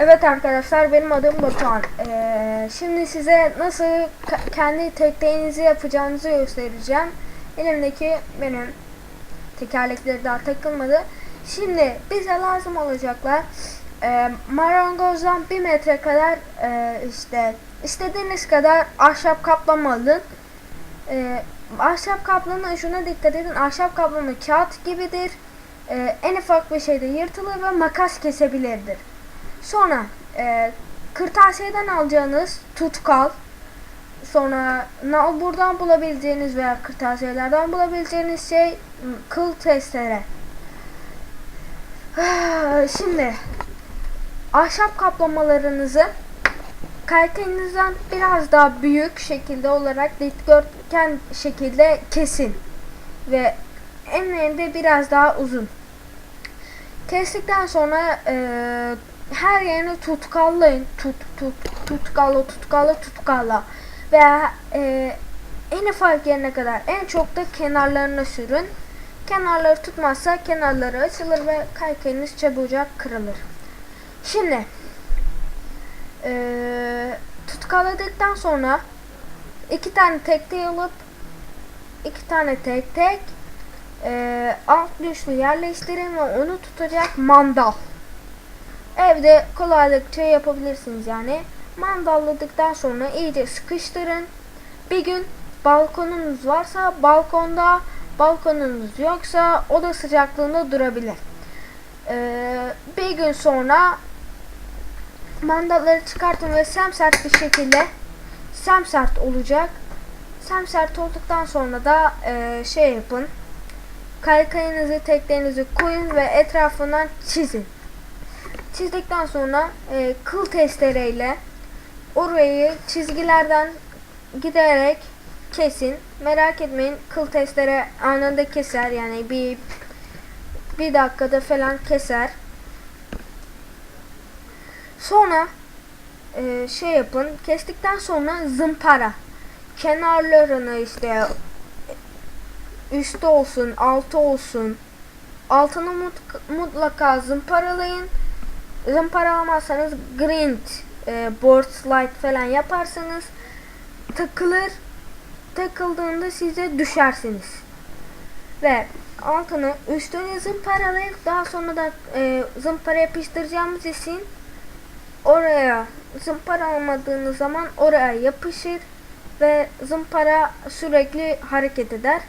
Evet arkadaşlar benim adım Batuhan. Ee, şimdi size nasıl kendi tekneğinizi yapacağınızı göstereceğim. Elimdeki benim tekerlekleri daha takılmadı. Şimdi bize lazım olacaklar. Ee, marangozdan bir metre kadar e, işte istediğiniz kadar ahşap kaplama alın. Ee, ahşap kaplama şuna dikkat edin. Ahşap kaplama kağıt gibidir. Ee, en ufak bir şeyde yırtılır ve makas kesebilirdir. Sonra e, kırtasiyeden alacağınız tutkal, sonra buradan bulabileceğiniz veya kırtasiyelerden bulabileceğiniz şey kıl testere. Şimdi ahşap kaplamalarınızı kalitenizden biraz daha büyük şekilde olarak dikdörtgen şekilde kesin ve enlerinde biraz daha uzun. Kestikten sonra e, her yerini tutkallayın. Tut, tut, tutkalla, tutkalla, tutkalla. Veya e, en ufak yerine kadar en çok da kenarlarına sürün. Kenarları tutmazsa kenarları açılır ve kaykayınız çabucak kırılır. Şimdi e, tutkaladıktan sonra iki tane tek tek alıp iki tane tek tek e, alt üstlü yerleştirin ve onu tutacak mandal. Evde kolaylıkça yapabilirsiniz yani. Mandalladıktan sonra iyice sıkıştırın. Bir gün balkonunuz varsa balkonda, balkonunuz yoksa oda sıcaklığında durabilir. Ee, bir gün sonra mandalları çıkartın ve semsert bir şekilde semsert olacak. Semsert olduktan sonra da e, şey yapın. Kaykayınızı, teklerinizi koyun ve etrafından çizin. Çizdikten sonra e, kıl testereyle orayı çizgilerden giderek kesin. Merak etmeyin kıl testere anında keser yani bir bir dakikada falan keser. Sonra e, şey yapın. Kestikten sonra zımpara. Kenarlarını işte üstü olsun, altı olsun. Altını mut- mutlaka zımparalayın. Zımparalamazsanız grind, e, board slide falan yaparsanız takılır. Takıldığında size düşersiniz. Ve altını üstüne zımparalayıp daha sonra da e, zımpara yapıştıracağımız için oraya zımpara almadığınız zaman oraya yapışır ve zımpara sürekli hareket eder.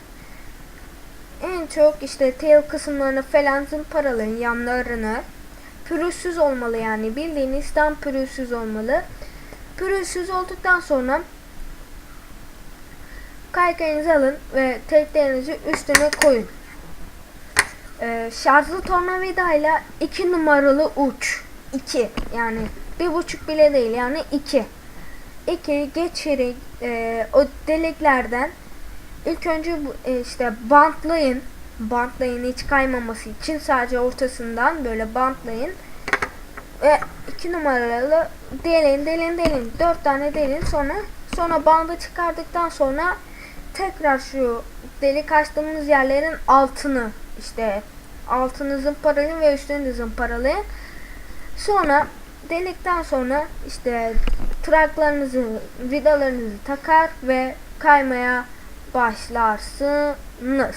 En çok işte tail kısımlarını falan zımparalayın yanlarını. Pürüzsüz olmalı yani. Bildiğiniz tam pürüzsüz olmalı. Pürüzsüz olduktan sonra kaykayınızı alın ve teklerinizi üstüne koyun. Ee, şarjlı tornavidayla 2 numaralı uç. 2 yani bir buçuk bile değil yani 2 2 geçerek e, o deliklerden ilk önce e, işte bantlayın bantlayın hiç kaymaması için sadece ortasından böyle bantlayın ve 2 numaralı delin delin delin 4 tane delin sonra sonra bandı çıkardıktan sonra tekrar şu delik açtığımız yerlerin altını işte altını zımparalayın ve üstünü de zımparalayın. Sonra delikten sonra işte traklarınızı, vidalarınızı takar ve kaymaya başlarsınız.